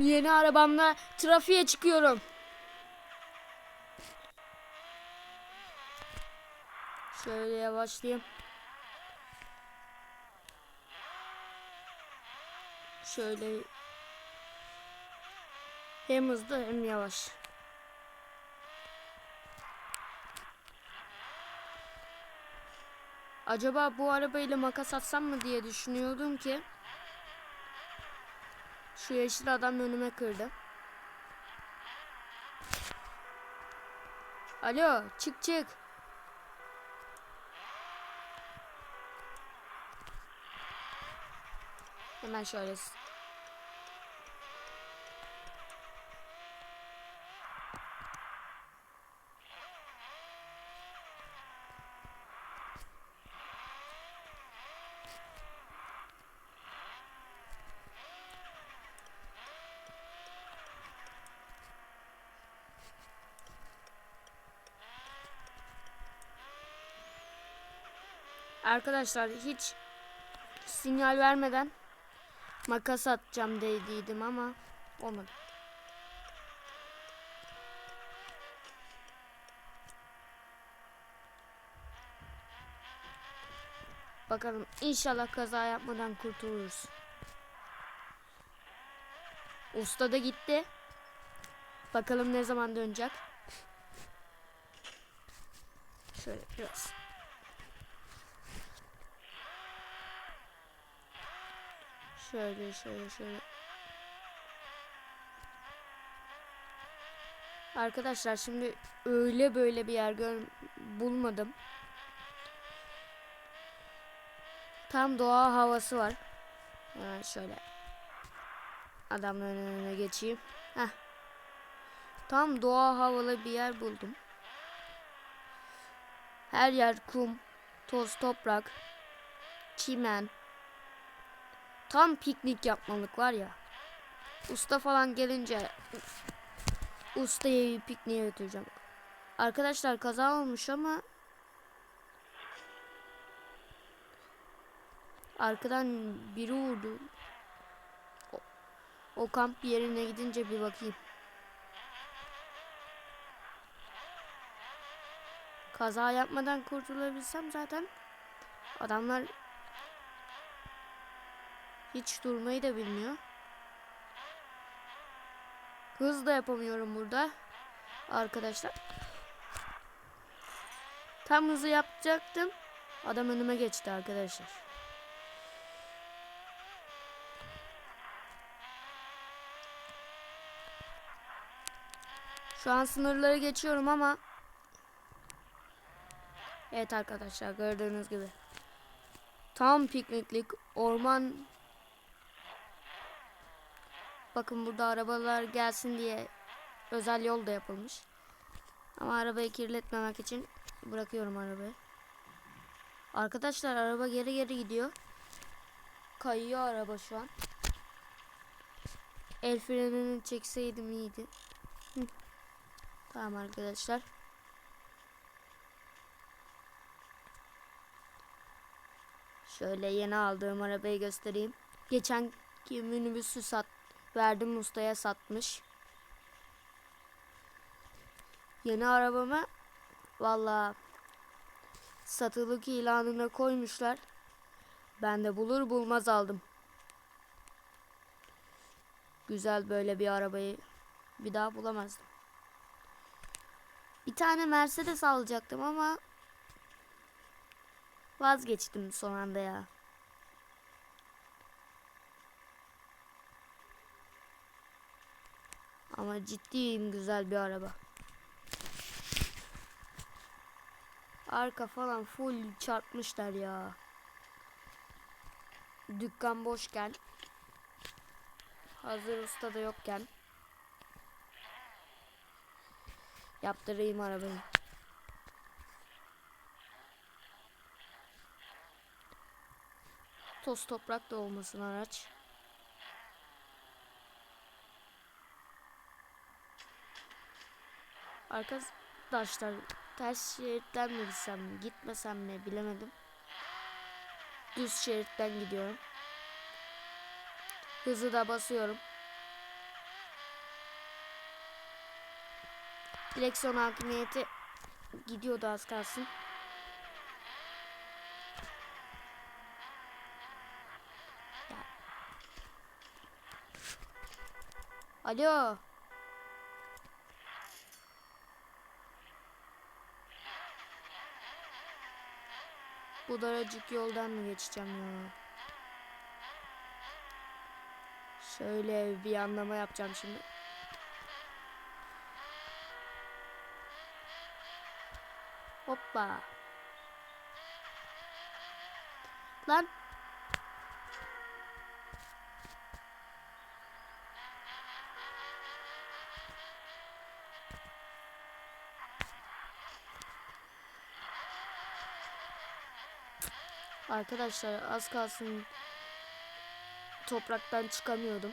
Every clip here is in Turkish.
yeni arabamla trafiğe çıkıyorum. Şöyle yavaşlayayım. Şöyle hem hızlı hem yavaş. Acaba bu arabayla makas atsam mı diye düşünüyordum ki şu yeşil adam önüme kırdı. Alo, çık çık. Hemen şöyle. Arkadaşlar hiç sinyal vermeden makas atacağım dediydim ama olmadı. Bakalım inşallah kaza yapmadan kurtuluruz. Usta da gitti. Bakalım ne zaman dönecek. Şöyle biraz. Şöyle şöyle şöyle. Arkadaşlar şimdi öyle böyle bir yer gör bulmadım. Tam doğa havası var. Hemen şöyle. Adamların önüne geçeyim. Heh. Tam doğa havalı bir yer buldum. Her yer kum, toz toprak, çimen. Tam piknik yapmalık var ya. Usta falan gelince ustayı pikniğe götüreceğim. Arkadaşlar kaza olmuş ama arkadan biri vurdu. O, o kamp yerine gidince bir bakayım. Kaza yapmadan kurtulabilsem zaten adamlar hiç durmayı da bilmiyor. Hız da yapamıyorum burada. Arkadaşlar. Tam hızı yapacaktım. Adam önüme geçti arkadaşlar. Şu an sınırları geçiyorum ama Evet arkadaşlar gördüğünüz gibi tam pikniklik orman Bakın burada arabalar gelsin diye özel yol da yapılmış. Ama arabayı kirletmemek için bırakıyorum arabayı. Arkadaşlar araba geri geri gidiyor. Kayıyor araba şu an. El frenini çekseydim iyiydi. Hı. Tamam arkadaşlar. Şöyle yeni aldığım arabayı göstereyim. Geçen minibüsü sat verdim ustaya satmış. Yeni arabamı valla satılık ilanına koymuşlar. Ben de bulur bulmaz aldım. Güzel böyle bir arabayı bir daha bulamazdım. Bir tane Mercedes alacaktım ama vazgeçtim son anda ya. Ama ciddiyim güzel bir araba. Arka falan full çarpmışlar ya. Dükkan boşken. Hazır usta da yokken. Yaptırayım arabayı. Toz toprak da olmasın araç. Arkadaşlar ters şeritten mi gitsem mi gitmesem mi bilemedim. Düz şeritten gidiyorum. Hızı da basıyorum. Direksiyon hakimiyeti gidiyordu az kalsın. Alo. Bu daracık yoldan mı geçeceğim ya? Şöyle bir anlama yapacağım şimdi. Hoppa. Lan. Arkadaşlar az kalsın topraktan çıkamıyordum.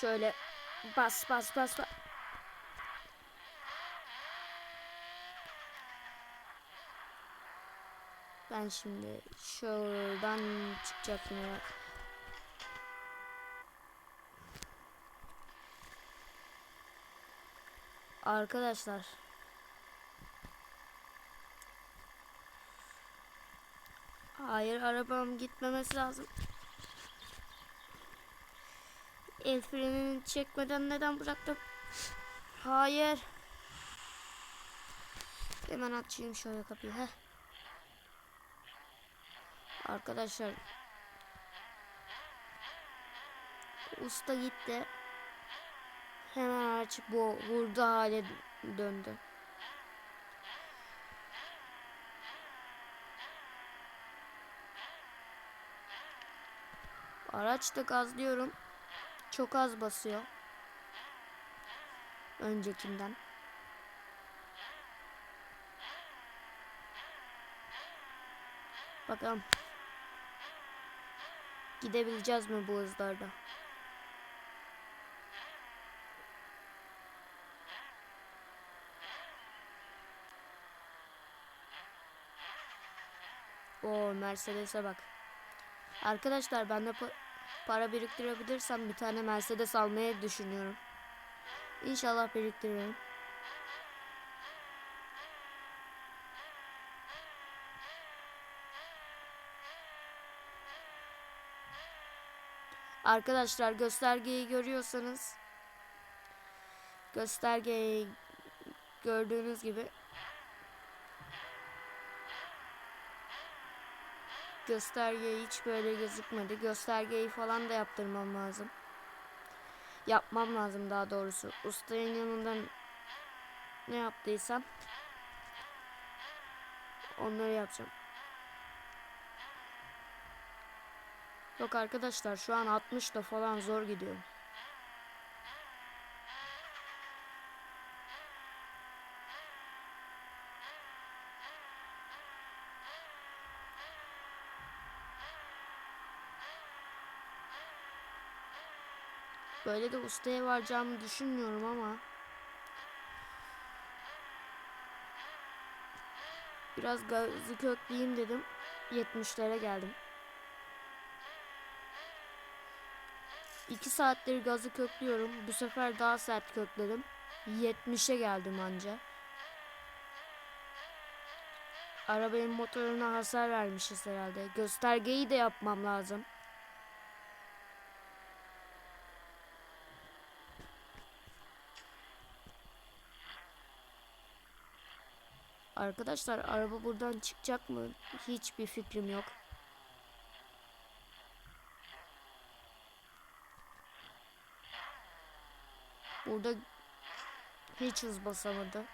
Şöyle bas bas bas bas. Ben şimdi şuradan çıkacaktım. Arkadaşlar. Hayır arabam gitmemesi lazım. El frenini çekmeden neden bıraktım? Hayır. Hemen açayım şöyle kapıyı. Heh. Arkadaşlar. Usta gitti. Hemen açıp bu hurda hale döndü. Araçta gazlıyorum. Çok az basıyor. Öncekinden. Bakalım. Gidebileceğiz mi bu hızlarda? O Mercedes'e bak. Arkadaşlar ben de pa- para biriktirebilirsem bir tane Mercedes almayı düşünüyorum. İnşallah biriktiririm. Arkadaşlar göstergeyi görüyorsanız göstergeyi gördüğünüz gibi gösterge hiç böyle gözükmedi. Göstergeyi falan da yaptırmam lazım. Yapmam lazım daha doğrusu. Ustanın yanından ne yaptıysam onları yapacağım. Yok arkadaşlar şu an 60 da falan zor gidiyorum. Böyle de ustaya varacağımı düşünmüyorum ama biraz gazı kökleyeyim dedim. 70'lere geldim. 2 saattir gazı köklüyorum. Bu sefer daha sert kökledim. 70'e geldim anca. Arabanın motoruna hasar vermişiz herhalde. Göstergeyi de yapmam lazım. Arkadaşlar araba buradan çıkacak mı? Hiçbir fikrim yok. Burada hiç hız basamadı.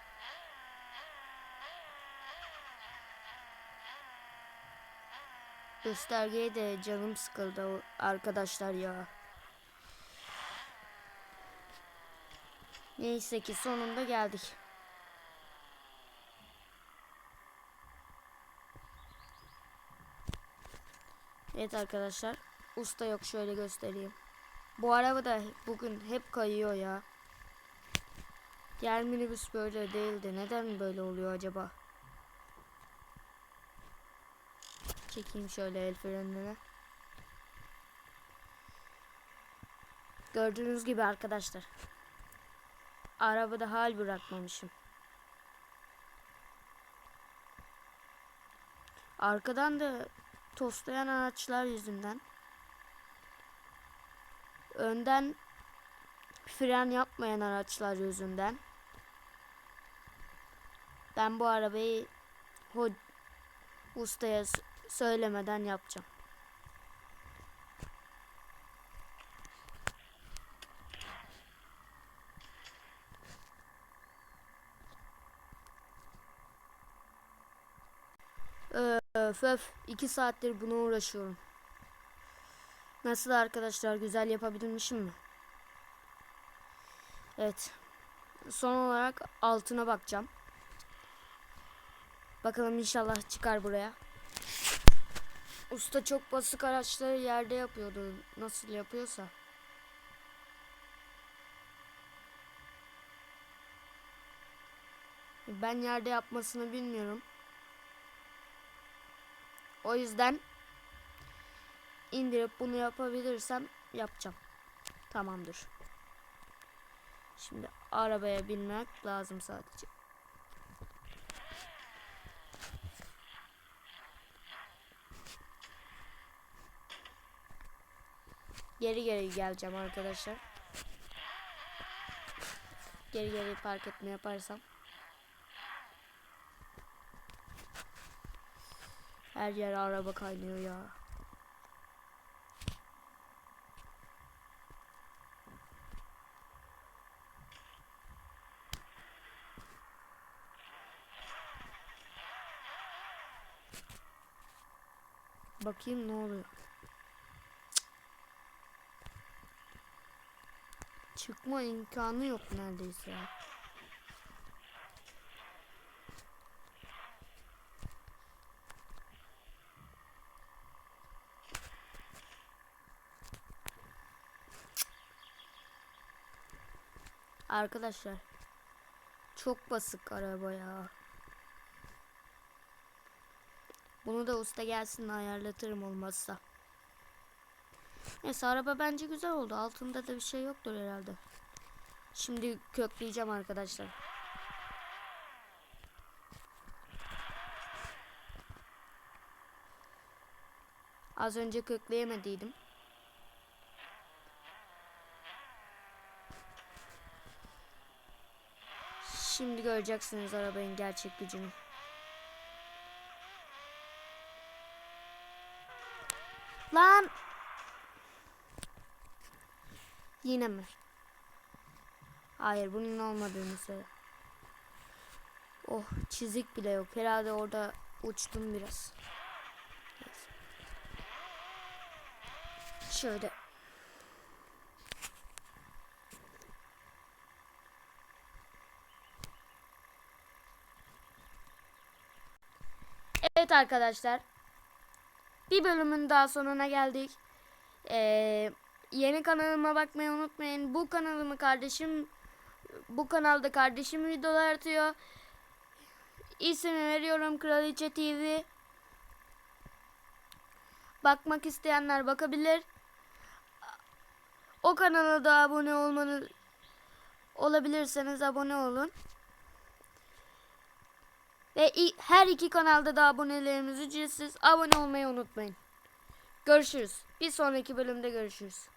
Göstergeye de canım sıkıldı arkadaşlar ya. Neyse ki sonunda geldik. Evet arkadaşlar. Usta yok şöyle göstereyim. Bu araba da bugün hep kayıyor ya. Diğer minibüs böyle değildi. Neden böyle oluyor acaba? Çekeyim şöyle el frenini. Gördüğünüz gibi arkadaşlar. Arabada hal bırakmamışım. Arkadan da toslayan araçlar yüzünden. Önden fren yapmayan araçlar yüzünden. Ben bu arabayı ustaya söylemeden yapacağım. Öf öf. iki saattir buna uğraşıyorum. Nasıl arkadaşlar güzel yapabilmişim mi? Evet. Son olarak altına bakacağım. Bakalım inşallah çıkar buraya. Usta çok basık araçları yerde yapıyordu. Nasıl yapıyorsa. Ben yerde yapmasını bilmiyorum. O yüzden indirip bunu yapabilirsem yapacağım. Tamamdır. Şimdi arabaya binmek lazım sadece. Geri geri geleceğim arkadaşlar. Geri geri park etme yaparsam. Her yer araba kaynıyor ya. Bakayım ne oluyor. Çıkma imkanı yok neredeyse ya. Arkadaşlar çok basık araba ya. Bunu da usta gelsin ayarlatırım olmazsa. Neyse araba bence güzel oldu. Altında da bir şey yoktur herhalde. Şimdi kökleyeceğim arkadaşlar. Az önce kökleyemediydim. Şimdi göreceksiniz arabanın gerçek gücünü. Lan! Yine mi? Hayır bunun olmadığını söyle. Oh çizik bile yok. Herhalde orada uçtum biraz. Şöyle. Evet arkadaşlar. Bir bölümün daha sonuna geldik. Ee, yeni kanalıma bakmayı unutmayın. Bu kanalımı kardeşim bu kanalda kardeşim videolar atıyor. İsmi veriyorum Kraliçe TV. Bakmak isteyenler bakabilir. O kanala da abone olmanı olabilirseniz abone olun. Ve her iki kanalda da abonelerimiz ücretsiz. Abone olmayı unutmayın. Görüşürüz. Bir sonraki bölümde görüşürüz.